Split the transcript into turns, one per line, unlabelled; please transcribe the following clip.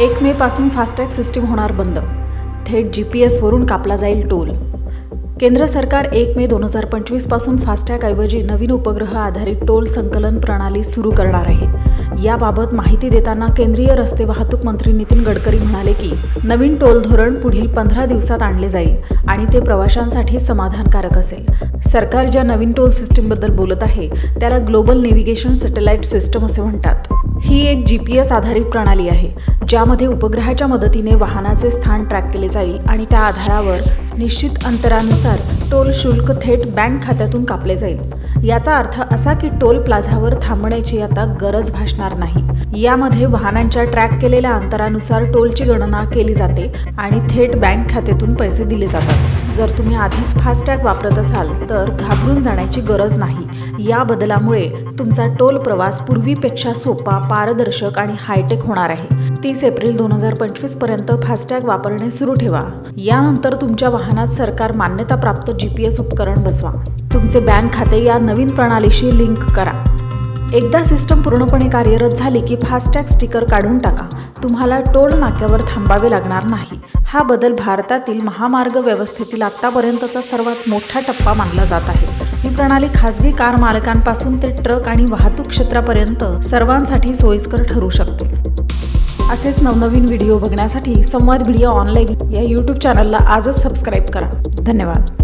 एक मेपासून FASTag system होणार बंद. थेट जी पी एसवरून कापला जाईल टोल. केंद्र सरकार एक मे दोन हजार पंचवीसपासून फास्टॅगऐवजी नवीन उपग्रह आधारित टोल संकलन प्रणाली सुरू करणार आहे. याबाबत माहिती देताना केंद्रीय रस्ते वाहतूक मंत्री नितीन गडकरी म्हणाले की नवीन टोल धोरण पुढील पंधरा दिवसात आणले जाईल आणि ते प्रवाशांसाठी समाधानकारक असेल. सरकार ज्या नवीन टोल सिस्टीमबद्दल बोलत आहे त्याला ग्लोबल नेव्हिगेशन सॅटेलाइट सिस्टम असे म्हणतात. ही एक जी पी एस आधारित प्रणाली आहे. ज्यामध्ये उपग्रहाच्या मदतीने वाहनाचे स्थान ट्रॅक केले जाईल आणि त्या आधारावर निश्चित अंतरानुसार टोल शुल्क थेट बँक खात्यातून कापले जाईल. याचा अर्थ असा की टोल प्लाझावर थांबण्याची आता गरज भासणार नाही. यामध्ये वाहनांच्या ट्रॅक केलेल्या अंतरानुसार टोलची गणना केली जाते आणि थेट बँक खात्यातून पैसे दिले जातात. जर तुम्ही आधीच फास्टॅग वापरत असाल तर घाबरून जाण्याची गरज नाही. या बदलामुळे तुमचा टोल प्रवास पूर्वीपेक्षा सोपा पारदर्शक आणि हायटेक होणार आहे. तीस एप्रिल दोन हजार पंचवीसपर्यंत फास्टॅग वापरणे सुरू ठेवा. यानंतर तुमच्या वाहनात सरकार मान्यताप्राप्त जी पी एस उपकरण बसवा. तुमचे बँक खाते या नवीन प्रणालीशी लिंक करा. एकदा सिस्टम पूर्णपणे कार्यरत झाली की फास्टॅग स्टिकर काढून टाका. तुम्हाला टोल नाक्यावर थांबावे लागणार नाही. हा बदल भारतातील महामार्ग व्यवस्थेतील आत्तापर्यंतचा सर्वात मोठा टप्पा मानला जात आहे. ही प्रणाली खासगी कार मालकांपासून ते ट्रक आणि वाहतूक क्षेत्रापर्यंत सर्वांसाठी सोयीस्कर ठरू शकते. असेच नवनवीन व्हिडिओ बघण्यासाठी संवाद व्हिडिओ ऑनलाईन या यूट्यूब चॅनलला आजच सबस्क्राईब करा. धन्यवाद.